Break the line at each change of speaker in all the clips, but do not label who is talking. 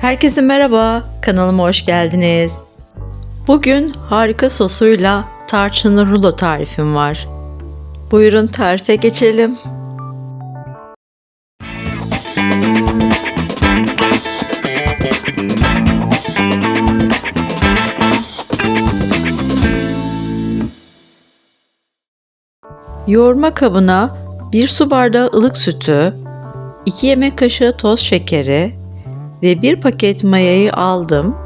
Herkese merhaba, kanalıma hoş geldiniz. Bugün harika sosuyla tarçınlı rulo tarifim var. Buyurun tarife geçelim. Yoğurma kabına 1 su bardağı ılık sütü, 2 yemek kaşığı toz şekeri ve 1 paket mayayı aldım.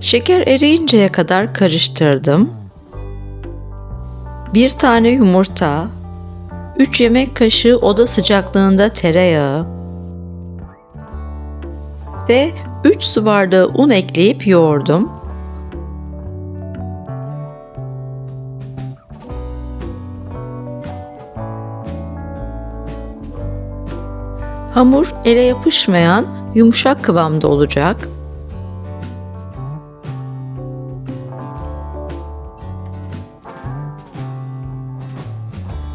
Şeker eriyinceye kadar karıştırdım. 1 tane yumurta, 3 yemek kaşığı oda sıcaklığında tereyağı ve 3 su bardağı un ekleyip yoğurdum. Hamur ele yapışmayan yumuşak kıvamda olacak.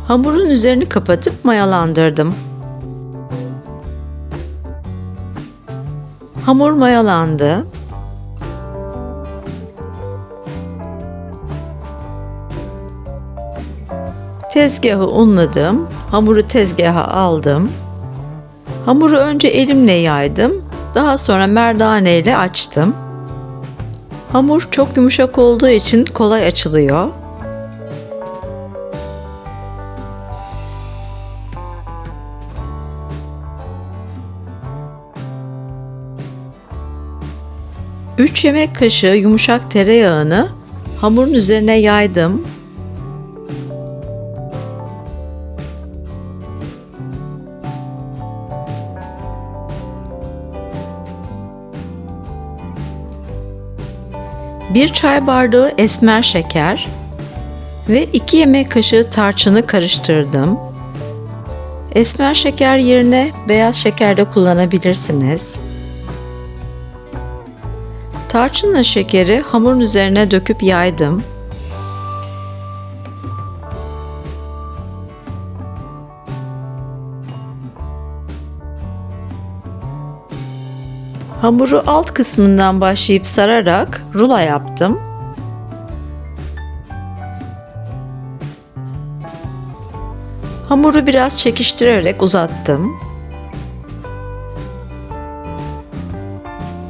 Hamurun üzerini kapatıp mayalandırdım. Hamur mayalandı. Tezgahı unladım. Hamuru tezgaha aldım. Hamuru önce elimle yaydım. Daha sonra merdane ile açtım. Hamur çok yumuşak olduğu için kolay açılıyor. Üç yemek kaşığı yumuşak tereyağını hamurun üzerine yaydım. Bir çay bardağı esmer şeker ve 2 yemek kaşığı tarçını karıştırdım. Esmer şeker yerine beyaz şeker de kullanabilirsiniz. Tarçınla şekeri hamurun üzerine döküp yaydım. Hamuru alt kısmından başlayıp sararak rulo yaptım. Hamuru biraz çekiştirerek uzattım.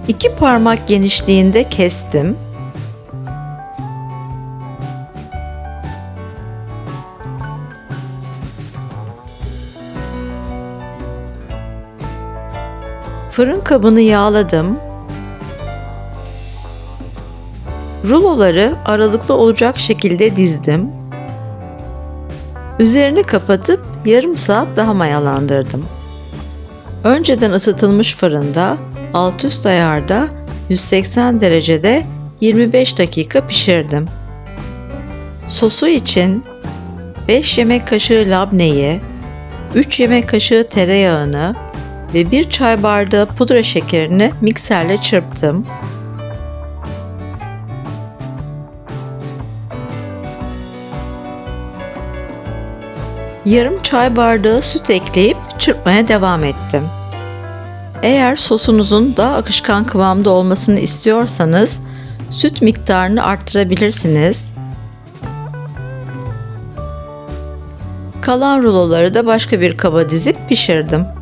İki parmak genişliğinde kestim. Fırın kabını yağladım. Ruloları aralıklı olacak şekilde dizdim. Üzerini kapatıp yarım saat daha mayalandırdım. Önceden ısıtılmış fırında alt üst ayarda 180 derecede 25 dakika pişirdim. Sosu için 5 yemek kaşığı labneyi, 3 yemek kaşığı tereyağını, ve bir çay bardağı pudra şekerini mikserle çırptım. Yarım çay bardağı süt ekleyip çırpmaya devam ettim. Eğer sosunuzun daha akışkan kıvamda olmasını istiyorsanız süt miktarını arttırabilirsiniz. Kalan ruloları da başka bir kaba dizip pişirdim.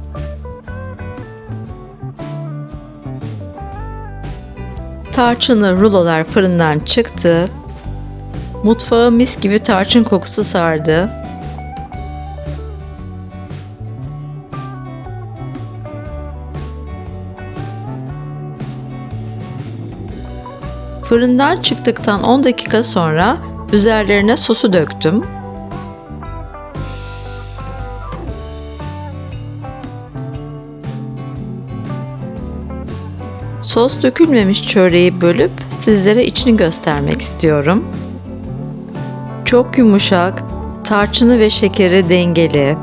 Tarçınlı rulolar fırından çıktı. Mutfağı mis gibi tarçın kokusu sardı. Fırından çıktıktan 10 dakika sonra üzerlerine sosu döktüm. Sos dökülmemiş çöreği bölüp sizlere içini göstermek istiyorum. Çok yumuşak, tarçını ve şekeri dengeli.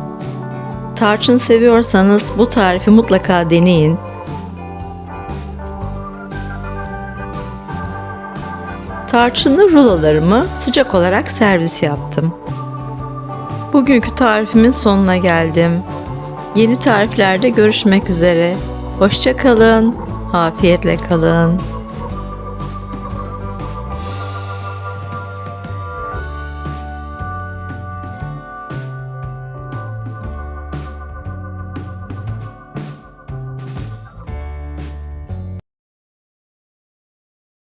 Tarçın seviyorsanız bu tarifi mutlaka deneyin. Tarçınlı rulolarımı sıcak olarak servis yaptım. Bugünkü tarifimin sonuna geldim. Yeni tariflerde görüşmek üzere. Hoşçakalın. Afiyetle kalın.